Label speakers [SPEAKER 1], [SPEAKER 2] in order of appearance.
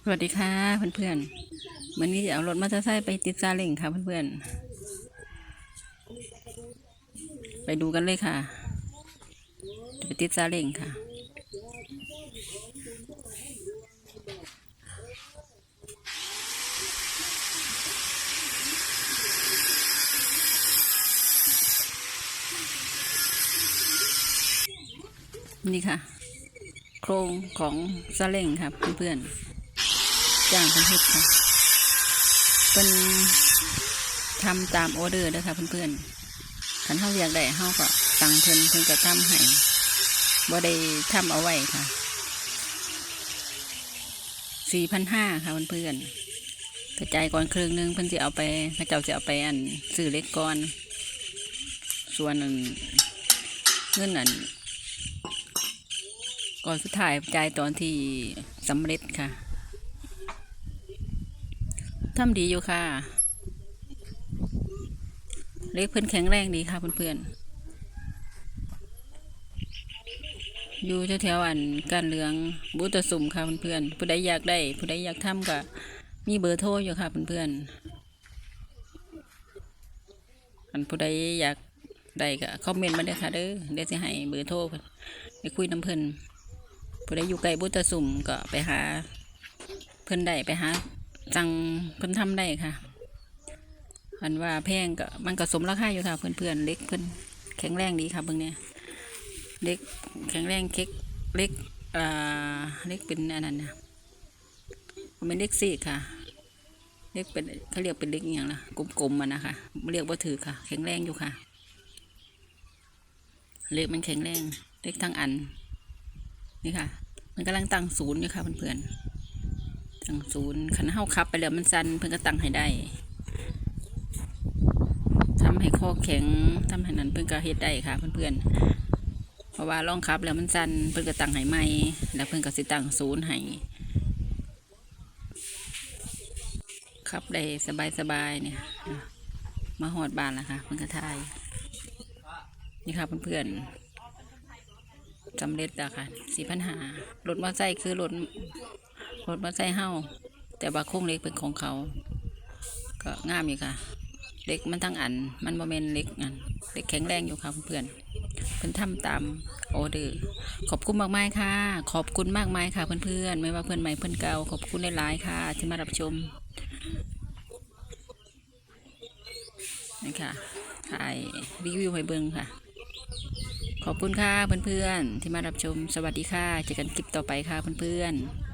[SPEAKER 1] สวัสดีค่ะเพื่อนๆวันนี้จะเอารถมอเตอร์ไซค์ไปติดซาเล้งค่ะเพื่อนๆ ไปดูกันเลยค่ะ จะไปติดซาเล้งค่ะ นี่ค่ะ โครงของซาเล้งค่ะเพื่อนๆ จ้างเพิ่นเฮ็ดค่ะเป็นทำตามออเดอร์เด้อค่ะเพื่อนๆคันเฮาอยากได้เฮาก็สั่งเพิ่นเพิ่นก็ทำให้บ่ได้ทำเอาไว้ค่ะสี่พันห้าค่ะเพื่อนๆกระจายก่อนครึ่งหนึงเพิ่อนสิเอาไปพระเจ้าสิเอาไปอันซื้อเล็กก่อน ส่วนอันเงินอันก่อนสุดท้ายจ่ายตอนที่สำเร็จค่ะ ทำดีอยู่ค่ะ เล็กเพื่อนแข็งแรงดีค่ะเพื่อนๆ อยู่แถวๆอันการเหลืองบุตรสุ่มค่ะเพื่อนๆ ผู้ใดอยากได้ ผู้ใดอยากทำก็มีเบอร์โทรอยู่ค่ะเพื่อนๆ อันผู้ใดอยากได้ก็คอมเมนต์มาได้ค่ะเด้อเดี๋ยวจะให้เบอร์โทรเพิ่นไปคุยน้ำเพิ่นผู้ใดอยู่ไกลบุตรสุ่มก็ไปหาเพิ่อนได้ไปหา จังเพิ่นทำได้ค่ะอันว่าแพงก็มันก็สมราคาอยู่ค่ะ เพื่อนๆเล็กเพิ่นแข็งแรงดีค่ะเบิ่งเนี่ยเล็กแข็งแรงเค็กเล็กอ่าเล็กเป็นอันนั้นนะมันเป็นเล็กสี่ค่ะ เล็กเป็นเขาเรียกเป็นเล็กอย่างละกลมๆมันนะคะเรียกว่าถือค่ะ แข็งแรงอยู่ค่ะ เล็กมันแข็งแรง เล็กทั้งอันนี่ค่ะ มันกำลังตั้งศูนย์อยู่ค่ะเพื่อนๆ ตั้งศูนย์ขันเฮาขับไปแล้วมันสันเพิ่นก็ตั้งให้ได้ทำให้คอแข็งทำให้นั้นเพิ่นก็เฮ็ดได้ค่ะเพื่อนๆเพราะว่าลองขับแล้วมันสันเพิ่นก็ตั้งให้ใหม่แล้วเพิ่นก็สิตั้งศูนย์ให้ขับได้สบายๆเนี่ยมาหอดบานแล้วค่ะเพิ่นก็ทายนี่ค่ะเพื่อนๆสำเร็จแล้วค่ะสี่พันหารถมอเตอร์ไซค์คือรถ รถมอเตอร์ไซค์เฮาแต่ว่าโครงเล็กเป็นของเขา ก็งามอยู่ค่ะเล็กมันทั้งอัน มันโมเมนเล็กอันเล็กแข็งแรงอยู่ค่ะเพื่อนๆเป็นทำตามออเดอร์ขอบคุณมากมายค่ะ ขอบคุณมากมายค่ะเพื่อนๆไม่ว่าเพื่อนใหม่เพื่อนเก่าขอบคุณหลายๆค่ะ ที่มารับชมนี่ค่ะถ่ายรีวิวให้เบิ่งค่ะ ขอบคุณค่ะเพื่อนๆที่มารับชม สวัสดีค่ะเจอกันคลิปต่อไปค่ะเพื่อนๆ